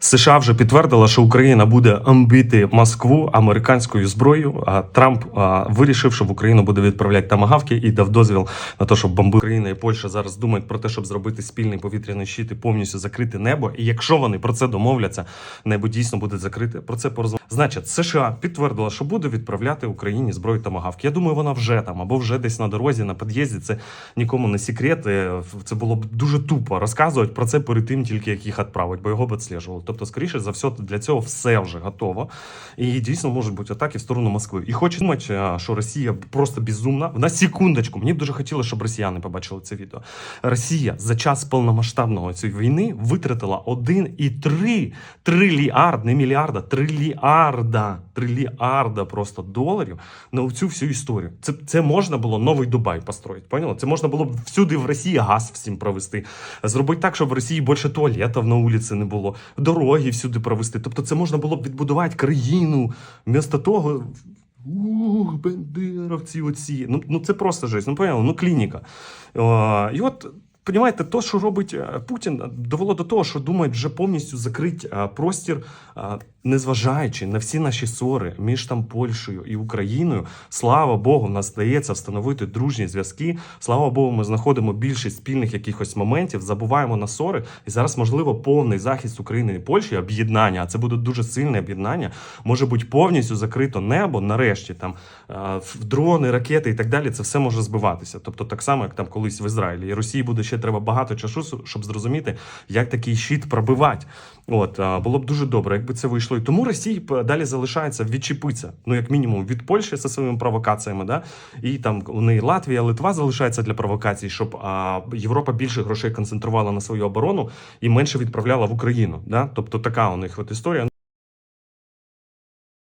США вже підтвердила, що Україна буде амбити Москву американською зброєю. А Трамп а, вирішив, що в Україну буде відправляти тамагавки і дав дозвіл на те, щоб бомби Україна і Польща зараз думають про те, щоб зробити спільний повітряний щит і повністю закрити небо. І якщо вони про це домовляться, небо дійсно буде закрите. Про це порозмовляємо. Значить, США підтвердила, що буде відправляти Україні зброю тамагавки. Я думаю, вона вже там або вже десь на дорозі, на під'їзді. Це нікому не секрет. Е, Це було б дуже тупо розказувати про це перед тим, тільки як їх відправить, бо його б відслежували. Тобто, скоріше за все, для цього все вже готово. І дійсно можуть бути атаки в сторону Москви. І хочу думати, е, що Росія просто безумна. На секундочку, мені б дуже хотілося, щоб росіяни побачили це відео. Росія за час повномасштабного цієї війни витратила 1,3 трильярд, не мільярда, трильярда, трильярда просто доларів на цю всю історію. Це, це можна було новий Дубай построїти. Поняли? Це можна було б всюди в Росії газ всім провести. Зробити так, щоб в Росії більше туалетів на вулиці не було, дороги всюди провести. Тобто, це можна було б відбудувати країну. Вмісто того. Ух, бендеровці оці. Ну, ну це просто жесть. Ну, поняли? Ну, клініка. О, і от, понімаєте, то, що робить е, Путін, довело до того, що думають вже повністю закрити е, простір, незважаючи на всі наші ссори між там Польщею і Україною. Слава Богу, в нас вдається встановити дружні зв'язки. Слава Богу, ми знаходимо більшість спільних якихось моментів, забуваємо на ссори. І зараз, можливо, повний захист України і Польщі, об'єднання, а це буде дуже сильне об'єднання. Може бути повністю закрито небо. Нарешті там е, в- дрони, ракети і так далі. Це все може збиватися. Тобто, так само, як там колись в Ізраїлі. І Росії буде ще треба багато часу, щоб зрозуміти, як такий щит пробивати. От було б дуже добре, якби це вийшло. І тому Росії далі залишається відчепитися, ну як мінімум від Польщі зі своїми провокаціями, да і там у Латвія, Литва залишається для провокацій, щоб а, Європа більше грошей концентрувала на свою оборону і менше відправляла в Україну. Да? Тобто така у них от історія.